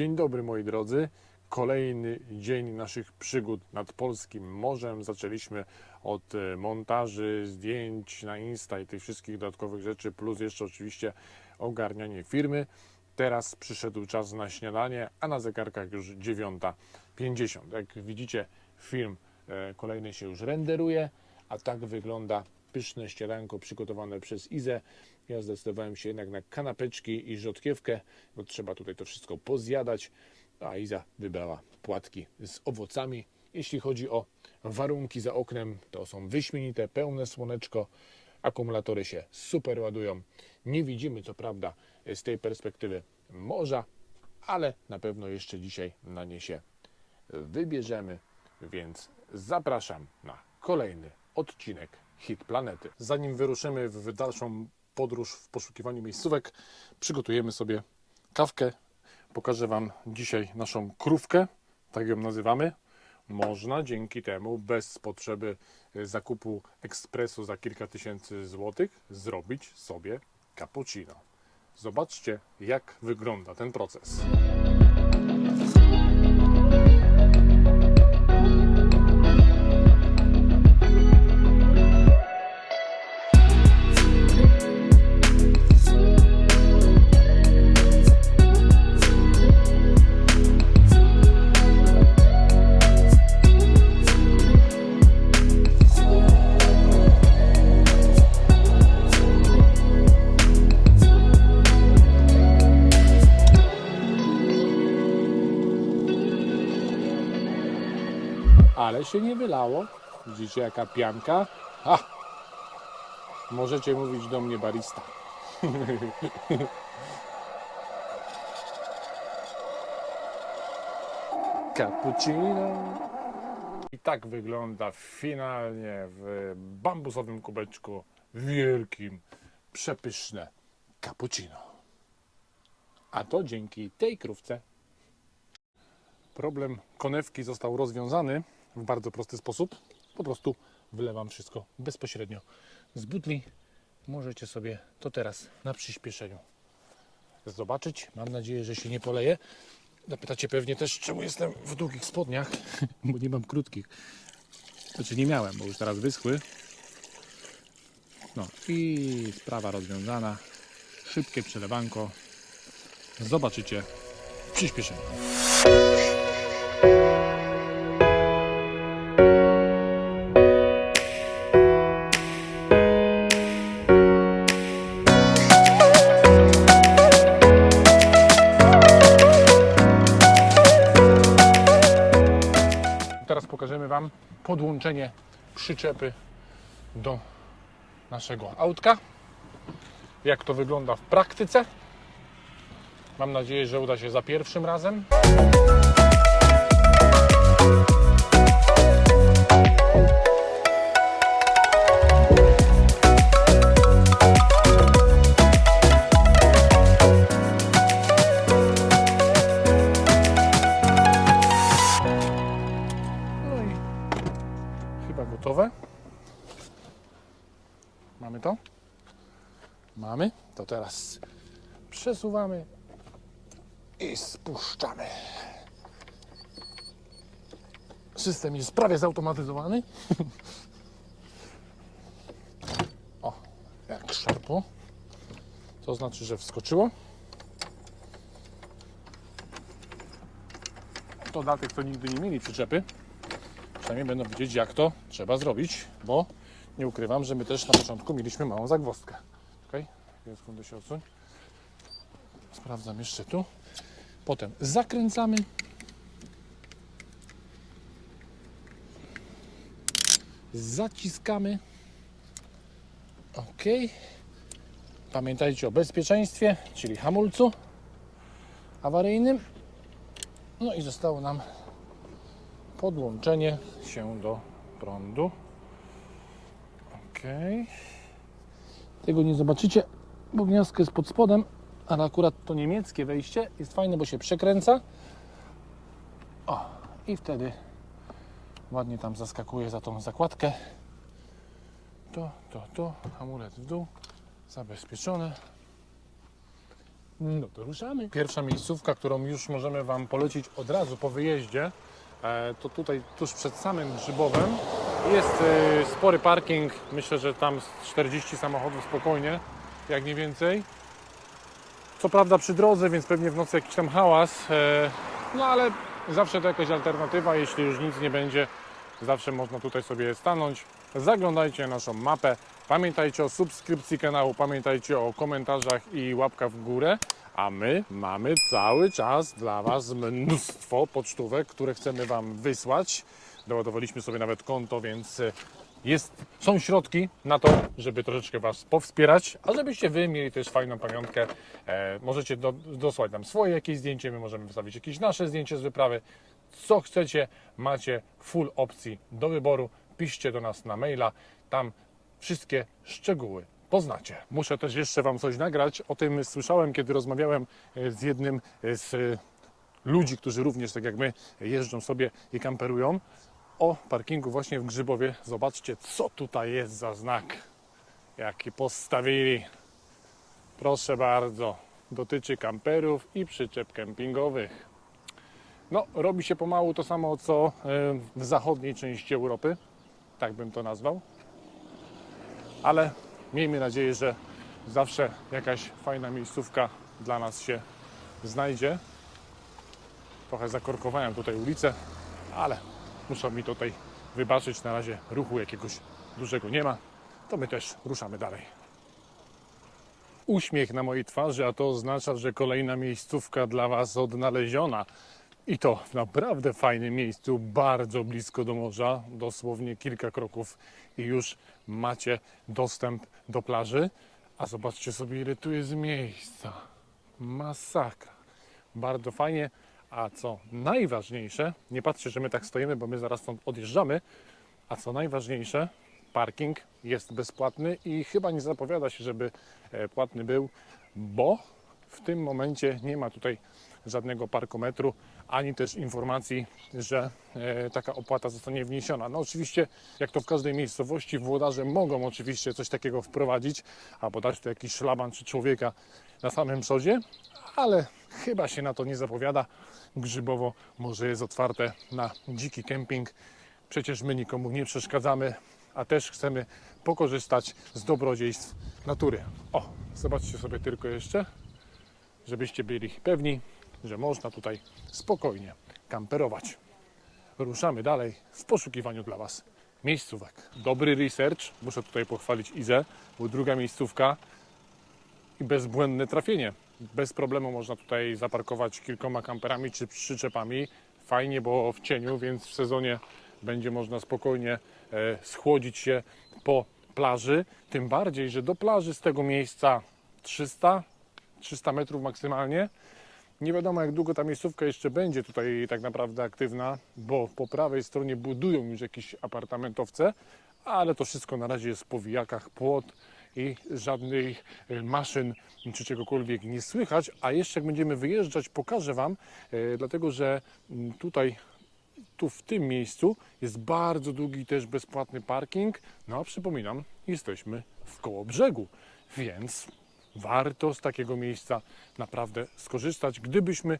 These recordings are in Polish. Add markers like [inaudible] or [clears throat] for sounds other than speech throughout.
Dzień dobry moi drodzy. Kolejny dzień naszych przygód nad polskim morzem. Zaczęliśmy od e, montaży, zdjęć na Insta i tych wszystkich dodatkowych rzeczy, plus jeszcze oczywiście ogarnianie firmy. Teraz przyszedł czas na śniadanie, a na zegarkach już 9.50. Jak widzicie, film e, kolejny się już renderuje, a tak wygląda pyszne śniadanko przygotowane przez Izę. Ja zdecydowałem się jednak na kanapeczki i rzodkiewkę, bo trzeba tutaj to wszystko pozjadać. A Iza wybrała płatki z owocami. Jeśli chodzi o warunki za oknem, to są wyśmienite, pełne słoneczko. Akumulatory się super ładują. Nie widzimy co prawda z tej perspektywy morza, ale na pewno jeszcze dzisiaj na nie się wybierzemy, więc zapraszam na kolejny odcinek Hit Planety. Zanim wyruszymy w dalszą podróż w poszukiwaniu miejscówek, przygotujemy sobie kawkę. Pokażę Wam dzisiaj naszą krówkę, tak ją nazywamy. Można dzięki temu bez potrzeby zakupu ekspresu za kilka tysięcy złotych zrobić sobie cappuccino. Zobaczcie, jak wygląda ten proces. Ale się nie wylało. Widzicie jaka pianka? Ha! Możecie mówić do mnie barista. [laughs] Cappuccino. I tak wygląda finalnie w bambusowym kubeczku wielkim, przepyszne cappuccino. A to dzięki tej krówce. Problem konewki został rozwiązany w bardzo prosty sposób. Po prostu wylewam wszystko bezpośrednio z butli. Możecie sobie to teraz na przyspieszeniu zobaczyć. Mam nadzieję, że się nie poleje. Zapytacie pewnie też, czemu jestem w długich spodniach, [laughs] bo nie mam krótkich. Znaczy nie miałem, bo już teraz wyschły. No i sprawa rozwiązana. Szybkie przelewanko. Zobaczycie w przyspieszeniu. Podłączenie przyczepy do naszego autka. Jak to wygląda w praktyce. Mam nadzieję, że uda się za pierwszym razem. Chyba gotowe. Mamy to? Mamy. To teraz przesuwamy i spuszczamy. System jest prawie zautomatyzowany. [laughs] O, jak szarpło. To znaczy, że wskoczyło. To dla tych, co nigdy nie mieli przyczepy, przynajmniej będą wiedzieć, jak to trzeba zrobić, bo nie ukrywam, że my też na początku mieliśmy małą zagwozdkę. Ok, sekundę się odsuń. Sprawdzam jeszcze tu. Potem zakręcamy. Zaciskamy. Ok. Pamiętajcie o bezpieczeństwie, czyli hamulcu awaryjnym. No i zostało nam podłączenie się do prądu. Ok. Tego nie zobaczycie, bo gniazdko jest pod spodem, ale akurat to niemieckie wejście jest fajne, bo się przekręca. O, i wtedy ładnie tam zaskakuje za tą zakładkę. To, to, to, hamulec w dół, zabezpieczone. No to ruszamy. Pierwsza miejscówka, którą już możemy Wam polecić od razu po wyjeździe, to tutaj tuż przed samym Grzybowem jest e, spory parking. Myślę, że tam z 40 samochodów spokojnie, jak nie więcej. Co prawda przy drodze, więc pewnie w nocy jakiś tam hałas, e, no ale zawsze to jakaś alternatywa, jeśli już nic nie będzie, zawsze można tutaj sobie stanąć. Zaglądajcie na naszą mapę, pamiętajcie o subskrypcji kanału, pamiętajcie o komentarzach i łapkach w górę, a my mamy cały czas dla Was mnóstwo pocztówek, które chcemy Wam wysłać. Doładowaliśmy sobie nawet konto, więc e, jest, są środki na to, żeby troszeczkę Was powspierać, a żebyście Wy mieli też fajną pamiątkę. E, możecie do, dosłać nam swoje jakieś zdjęcie, my możemy wystawić jakieś nasze zdjęcie z wyprawy. Co chcecie, macie full opcji do wyboru. Piszcie do nas na maila, tam wszystkie szczegóły poznacie. Muszę też jeszcze Wam coś nagrać. O tym słyszałem, kiedy rozmawiałem e, z jednym e, z e, ludzi, którzy również, tak jak my, jeżdżą sobie i kamperują o parkingu właśnie w Grzybowie. Zobaczcie, co tutaj jest za znak, jaki postawili. Proszę bardzo, dotyczy kamperów i przyczep kempingowych. No, robi się pomału to samo, co w zachodniej części Europy, tak bym to nazwał. Ale miejmy nadzieję, że zawsze jakaś fajna miejscówka dla nas się znajdzie. Trochę zakorkowałem tutaj ulicę, ale muszą mi tutaj wybaczyć. Na razie ruchu jakiegoś dużego nie ma. To my też ruszamy dalej. Uśmiech na mojej twarzy, a to oznacza, że kolejna miejscówka dla Was odnaleziona. I to w naprawdę fajnym miejscu, bardzo blisko do morza, dosłownie kilka kroków i już macie dostęp do plaży. A zobaczcie sobie, ile tu jest miejsca. Masakra. Bardzo fajnie. A co najważniejsze, nie patrzcie, że my tak stoimy, bo my zaraz stąd odjeżdżamy. A co najważniejsze, parking jest bezpłatny i chyba nie zapowiada się, żeby e, płatny był, bo w tym momencie nie ma tutaj żadnego parkometru, ani też informacji, że e, taka opłata zostanie wniesiona. No oczywiście, jak to w każdej miejscowości, włodarze mogą oczywiście coś takiego wprowadzić, albo dać tu jakiś szlaban czy człowieka na samym przodzie, ale chyba się na to nie zapowiada. Grzybowo może jest otwarte na dziki kemping. Przecież my nikomu nie przeszkadzamy, a też chcemy pokorzystać z dobrodziejstw natury. O, zobaczcie sobie tylko jeszcze, żebyście byli pewni, że można tutaj spokojnie kamperować. Ruszamy dalej w poszukiwaniu dla Was miejscówek. Dobry research, muszę tutaj pochwalić Izę, bo druga miejscówka i bezbłędne trafienie. Bez problemu można tutaj zaparkować kilkoma kamperami czy przyczepami. Fajnie, bo w cieniu, więc w sezonie będzie można spokojnie e, schłodzić się po plaży. Tym bardziej, że do plaży z tego miejsca 300, 300 metrów maksymalnie. Nie wiadomo, jak długo ta miejscówka jeszcze będzie tutaj tak naprawdę aktywna, bo po prawej stronie budują już jakieś apartamentowce, ale to wszystko na razie jest po wijakach, płot i żadnych e, maszyn czy czegokolwiek nie słychać. A jeszcze jak będziemy wyjeżdżać, pokażę Wam, e, dlatego że mm, tutaj tu w tym miejscu jest bardzo długi też bezpłatny parking. No a przypominam, jesteśmy w koło brzegu, więc warto z takiego miejsca naprawdę skorzystać. Gdybyśmy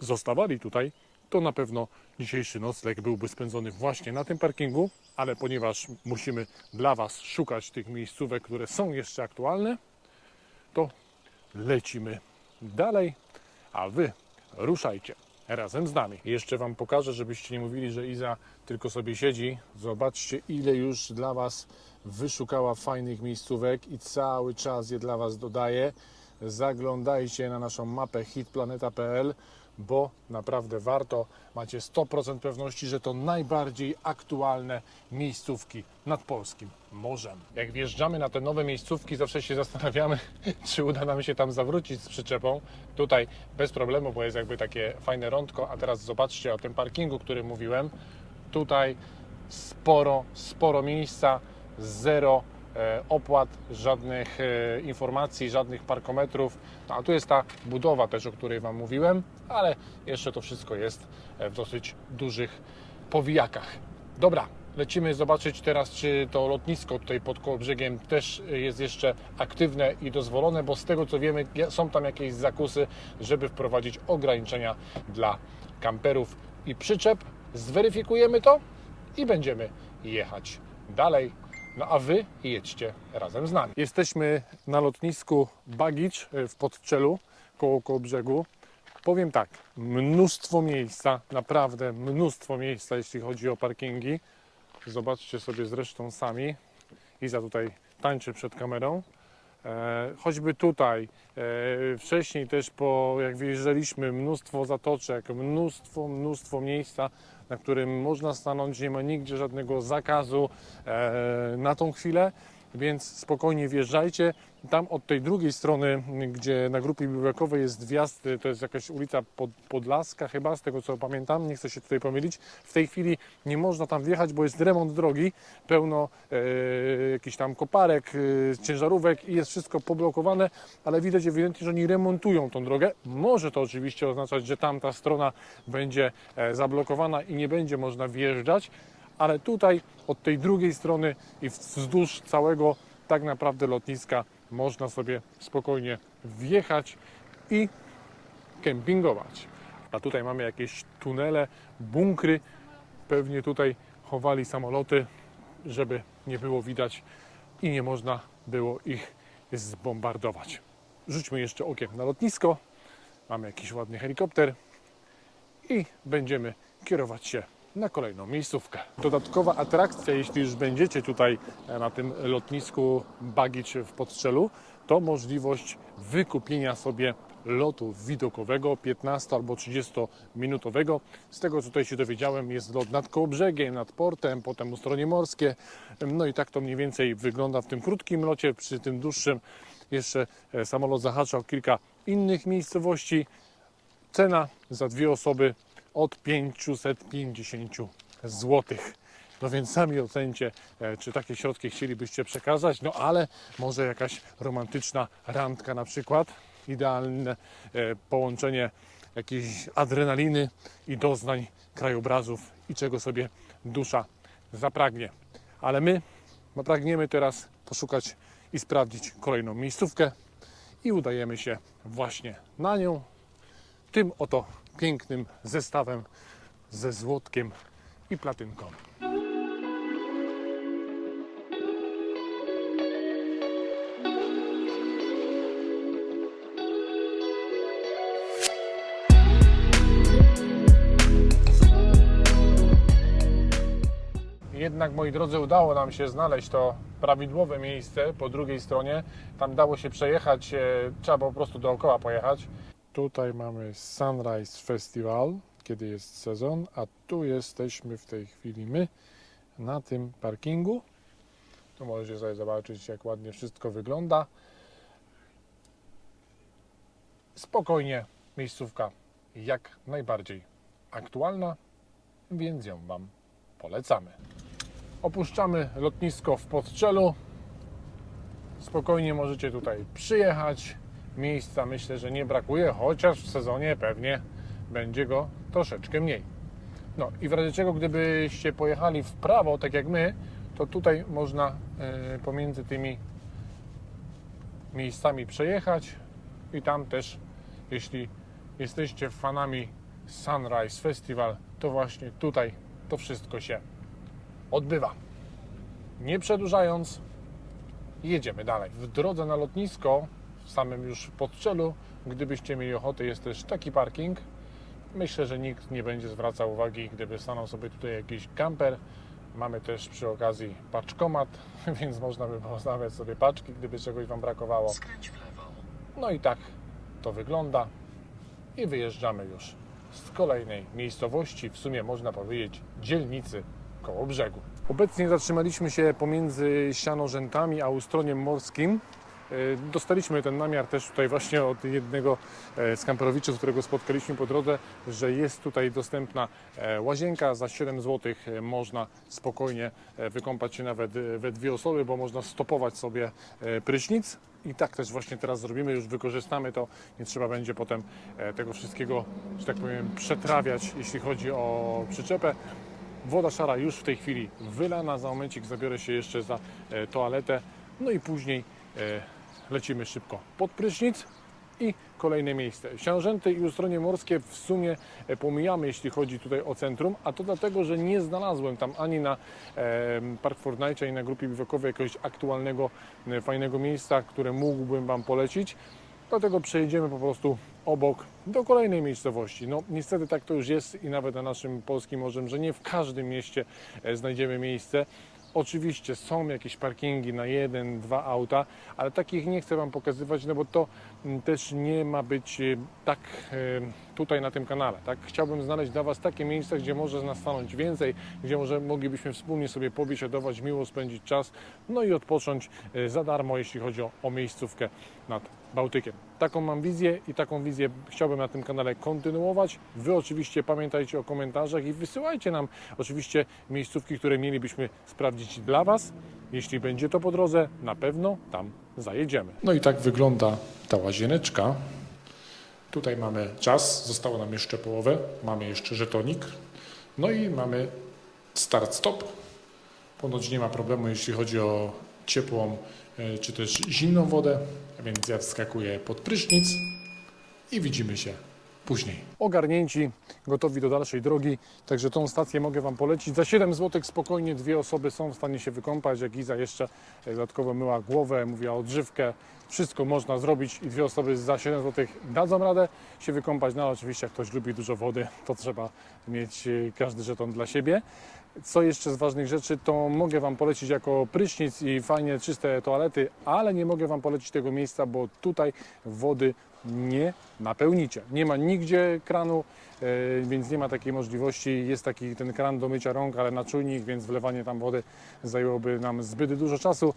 zostawali tutaj, to na pewno dzisiejszy nocleg byłby spędzony właśnie na tym parkingu, ale ponieważ musimy dla Was szukać tych miejscówek, które są jeszcze aktualne, to lecimy dalej, a Wy ruszajcie razem z nami. Jeszcze Wam pokażę, żebyście nie mówili, że Iza tylko sobie siedzi. Zobaczcie, ile już dla Was wyszukała fajnych miejscówek i cały czas je dla Was dodaje. Zaglądajcie na naszą mapę hitplaneta.pl, bo naprawdę warto. Macie 100% pewności, że to najbardziej aktualne miejscówki nad polskim morzem. Jak wjeżdżamy na te nowe miejscówki, zawsze się zastanawiamy, [laughs] czy uda nam się tam zawrócić z przyczepą. Tutaj bez problemu, bo jest jakby takie fajne rądko. A teraz zobaczcie o tym parkingu, który mówiłem. Tutaj sporo, sporo miejsca, zero e, opłat, żadnych e, informacji, żadnych parkometrów. No, a tu jest ta budowa też, o której Wam mówiłem, ale jeszcze to wszystko jest e, w dosyć dużych powijakach. Dobra, Lecimy zobaczyć teraz, czy to lotnisko tutaj pod Kołobrzegiem też jest jeszcze aktywne i dozwolone, bo z tego co wiemy, są tam jakieś zakusy, żeby wprowadzić ograniczenia dla kamperów i przyczep. Zweryfikujemy to i będziemy jechać dalej. No a Wy jedźcie razem z nami. Jesteśmy na lotnisku Bagicz w Podczelu koło Kołobrzegu. Powiem tak, mnóstwo miejsca, naprawdę mnóstwo miejsca, jeśli chodzi o parkingi. Zobaczcie sobie zresztą sami. Iza tutaj tańczy przed kamerą. E, choćby tutaj, e, wcześniej też po, jak wyjeżdżaliśmy, mnóstwo zatoczek, mnóstwo, mnóstwo miejsca, na którym można stanąć, nie ma nigdzie żadnego zakazu e, na tą chwilę, więc spokojnie wjeżdżajcie. Tam od tej drugiej strony, gdzie na grupie bibliotekowej jest wjazd, to jest jakaś ulica Pod, Podlaska chyba, z tego co pamiętam, nie chcę się tutaj pomylić. W tej chwili nie można tam wjechać, bo jest remont drogi, pełno e, jakichś tam koparek, e, ciężarówek i jest wszystko poblokowane, ale widać ewidentnie, że oni remontują tą drogę. Może to oczywiście oznaczać, że tamta strona będzie e, zablokowana i nie będzie można wjeżdżać, ale tutaj od tej drugiej strony i wzdłuż całego tak naprawdę lotniska można sobie spokojnie wjechać i kempingować. A tutaj mamy jakieś tunele, bunkry. Pewnie tutaj chowali samoloty, żeby nie było widać i nie można było ich zbombardować. Rzućmy jeszcze okiem na lotnisko. Mamy jakiś ładny helikopter i będziemy kierować się na kolejną miejscówkę. Dodatkowa atrakcja, jeśli już będziecie tutaj e, na tym lotnisku Bagicz w Podczelu, to możliwość wykupienia sobie lotu widokowego 15 albo 30 minutowego. Z tego co tutaj się dowiedziałem jest lot nad Kołobrzegiem, nad portem, potem Ustronie Morskie. No i tak to mniej więcej wygląda w tym krótkim locie, przy tym dłuższym jeszcze e, samolot zahacza o kilka innych miejscowości. Cena za dwie osoby od 550 zł. No więc sami ocencie, e, czy takie środki chcielibyście przekazać, no ale może jakaś romantyczna randka na przykład, idealne e, połączenie jakiejś adrenaliny i doznań krajobrazów i czego sobie dusza zapragnie. Ale my pragniemy teraz poszukać i sprawdzić kolejną miejscówkę i udajemy się właśnie na nią tym oto pięknym zestawem ze złotkiem i platynką. Jednak, moi drodzy, udało nam się znaleźć to prawidłowe miejsce po drugiej stronie. Tam dało się przejechać, e, trzeba po prostu dookoła pojechać. Tutaj mamy Sunrise Festival, kiedy jest sezon, a tu jesteśmy w tej chwili my na tym parkingu. Tu możecie sobie zobaczyć, jak ładnie wszystko wygląda. Spokojnie, miejscówka jak najbardziej aktualna, więc ją Wam polecamy. Opuszczamy lotnisko w Podczelu. Spokojnie możecie tutaj przyjechać. Miejsca myślę, że nie brakuje, chociaż w sezonie pewnie będzie go troszeczkę mniej. No i w razie czego, gdybyście pojechali w prawo, tak jak my, to tutaj można e, pomiędzy tymi miejscami przejechać i tam też, jeśli jesteście fanami Sunrise Festival, to właśnie tutaj to wszystko się odbywa. Nie przedłużając, jedziemy dalej. W drodze na lotnisko, samym już Podczelu, gdybyście mieli ochotę, jest też taki parking. Myślę, że nikt nie będzie zwracał uwagi, gdyby stanął sobie tutaj jakiś kamper. Mamy też przy okazji paczkomat, [laughs] więc można by postawiać sobie paczki, gdyby czegoś Wam brakowało. Skręć w lewo. No i tak to wygląda. I wyjeżdżamy już z kolejnej miejscowości, w sumie można powiedzieć dzielnicy koło brzegu. Obecnie zatrzymaliśmy się pomiędzy Sianorzętami a Ustroniem Morskim. E, Dostaliśmy ten namiar też tutaj właśnie od jednego e, z kamperowiczów, którego spotkaliśmy po drodze, że jest tutaj dostępna e, łazienka. Za 7 zł można spokojnie wykąpać się nawet we dwie osoby, bo można stopować sobie prysznic. I tak też właśnie teraz zrobimy, już wykorzystamy to, nie trzeba będzie potem tego wszystkiego, że tak powiem, przetrawiać, jeśli chodzi o przyczepę. Woda szara już w tej chwili wylana. Za momencik zabiorę się jeszcze za toaletę. No i później lecimy szybko pod prysznic i kolejne miejsce. Książęty i Ustronie Morskie w sumie e, pomijamy, jeśli chodzi tutaj o centrum, a to dlatego, że nie znalazłem tam ani na Park Fortnite, ani na grupie biwakowej jakiegoś aktualnego, e, fajnego miejsca, które mógłbym Wam polecić. Dlatego przejedziemy po prostu obok do kolejnej miejscowości. No niestety tak to już jest i nawet na naszym polskim morzem, że nie w każdym mieście e, znajdziemy miejsce. Oczywiście są jakieś parkingi na jeden, dwa auta, ale takich nie chcę Wam pokazywać, no bo to mm, też nie ma być e, tak e, tutaj na tym kanale. Tak? Chciałbym znaleźć dla Was takie miejsca, gdzie może nas stanąć więcej, gdzie może moglibyśmy wspólnie sobie pobiesiadować, miło spędzić czas, no i odpocząć e, za darmo, jeśli chodzi o, o miejscówkę nad Bałtykiem. Taką mam wizję i taką wizję chciałbym na tym kanale kontynuować. Wy oczywiście pamiętajcie o komentarzach i wysyłajcie nam oczywiście miejscówki, które mielibyśmy sprawdzić dla Was. Jeśli będzie to po drodze, na pewno tam zajedziemy. No i tak wygląda ta łazieneczka. Tutaj mamy czas, zostało nam jeszcze połowę, mamy jeszcze żetonik, no i mamy start-stop. Ponoć nie ma problemu, jeśli chodzi o ciepłą e, czy też zimną wodę, więc ja wskakuję pod prysznic i widzimy się później. Ogarnięci, gotowi do dalszej drogi, także tą stację mogę Wam polecić. Za 7 zł spokojnie dwie osoby są w stanie się wykąpać, jak Iza jeszcze e, dodatkowo myła głowę, mówiła odżywkę. Wszystko można zrobić i dwie osoby za 7 zł dadzą radę się wykąpać. No oczywiście jak ktoś lubi dużo wody, to trzeba mieć e, każdy żeton dla siebie. Co jeszcze z ważnych rzeczy, to mogę Wam polecić jako prysznic i fajnie czyste toalety, ale nie mogę Wam polecić tego miejsca, bo tutaj wody nie napełnicie. Nie ma nigdzie kranu, e, więc nie ma takiej możliwości. Jest taki ten kran do mycia rąk, ale na czujnik, więc wlewanie tam wody zajęłoby nam zbyt dużo czasu.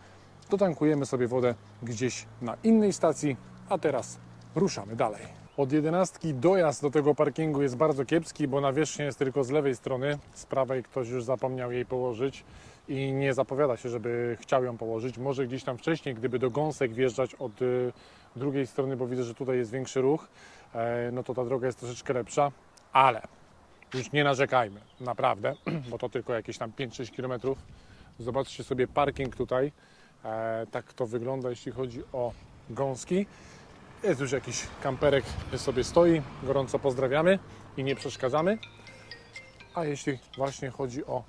Dotankujemy sobie wodę gdzieś na innej stacji, a teraz ruszamy dalej. Od jedenastki dojazd do tego parkingu jest bardzo kiepski, bo nawierzchnia jest tylko z lewej strony. Z prawej ktoś już zapomniał jej położyć i nie zapowiada się, żeby chciał ją położyć. Może gdzieś tam wcześniej, gdyby do gąsek wjeżdżać od y, drugiej strony, bo widzę, że tutaj jest większy ruch, e, no to ta droga jest troszeczkę lepsza, ale już nie narzekajmy, naprawdę, [clears throat] bo to tylko jakieś tam 5-6 km. Zobaczcie sobie parking tutaj. E, tak to wygląda, jeśli chodzi o gąski. Jest już jakiś kamperek, sobie stoi. Gorąco pozdrawiamy i nie przeszkadzamy. A jeśli właśnie chodzi o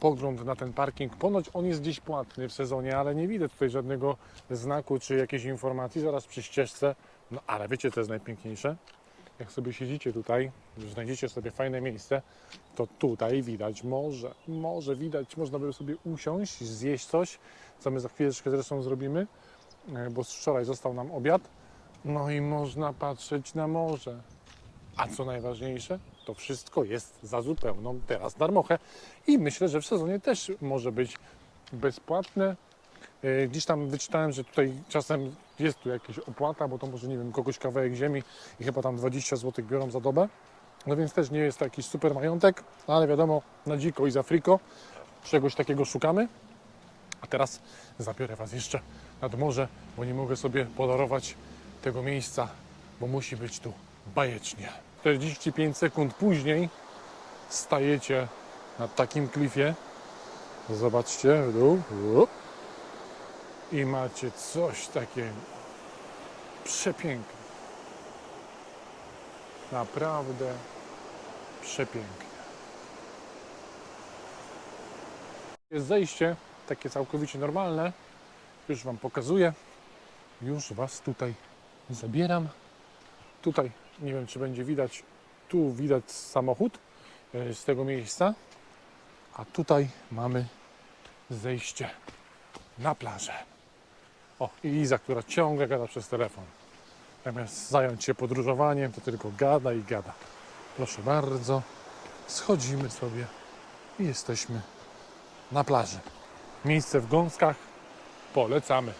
pogląd na ten parking, ponoć on jest gdzieś płatny w sezonie, ale nie widzę tutaj żadnego znaku czy jakiejś informacji. Zaraz przy ścieżce. No ale wiecie, co jest najpiękniejsze? Jak sobie siedzicie tutaj, że znajdziecie sobie fajne miejsce, to tutaj widać morze. Morze widać, można by sobie usiąść, zjeść coś, co my za chwileczkę zresztą zrobimy, e, bo wczoraj został nam obiad. No i można patrzeć na morze. A co najważniejsze, to wszystko jest za zupełną teraz darmochę. I myślę, że w sezonie też może być bezpłatne. E, Gdzieś tam wyczytałem, że tutaj czasem jest tu jakaś opłata, bo to może, nie wiem, kogoś kawałek ziemi i chyba tam 20 zł biorą za dobę. No więc też nie jest to jakiś super majątek, no ale wiadomo, na dziko i za friko czegoś takiego szukamy. A teraz zabiorę Was jeszcze nad morze, bo nie mogę sobie podarować tego miejsca, bo musi być tu bajecznie. 45 sekund później stajecie na takim klifie. Zobaczcie w dół. I macie coś takiego przepiękne. Naprawdę przepiękne. Jest zejście, takie całkowicie normalne. Już Wam pokazuję. Już Was tutaj zabieram. Tutaj nie wiem, czy będzie widać. Tu widać samochód e, z tego miejsca. A tutaj mamy zejście na plażę. O, i Iza, która ciągle gada przez telefon. Zamiast zająć się podróżowaniem, to tylko gada i gada. Proszę bardzo, schodzimy sobie i jesteśmy na plaży. Miejsce w gąskach polecamy.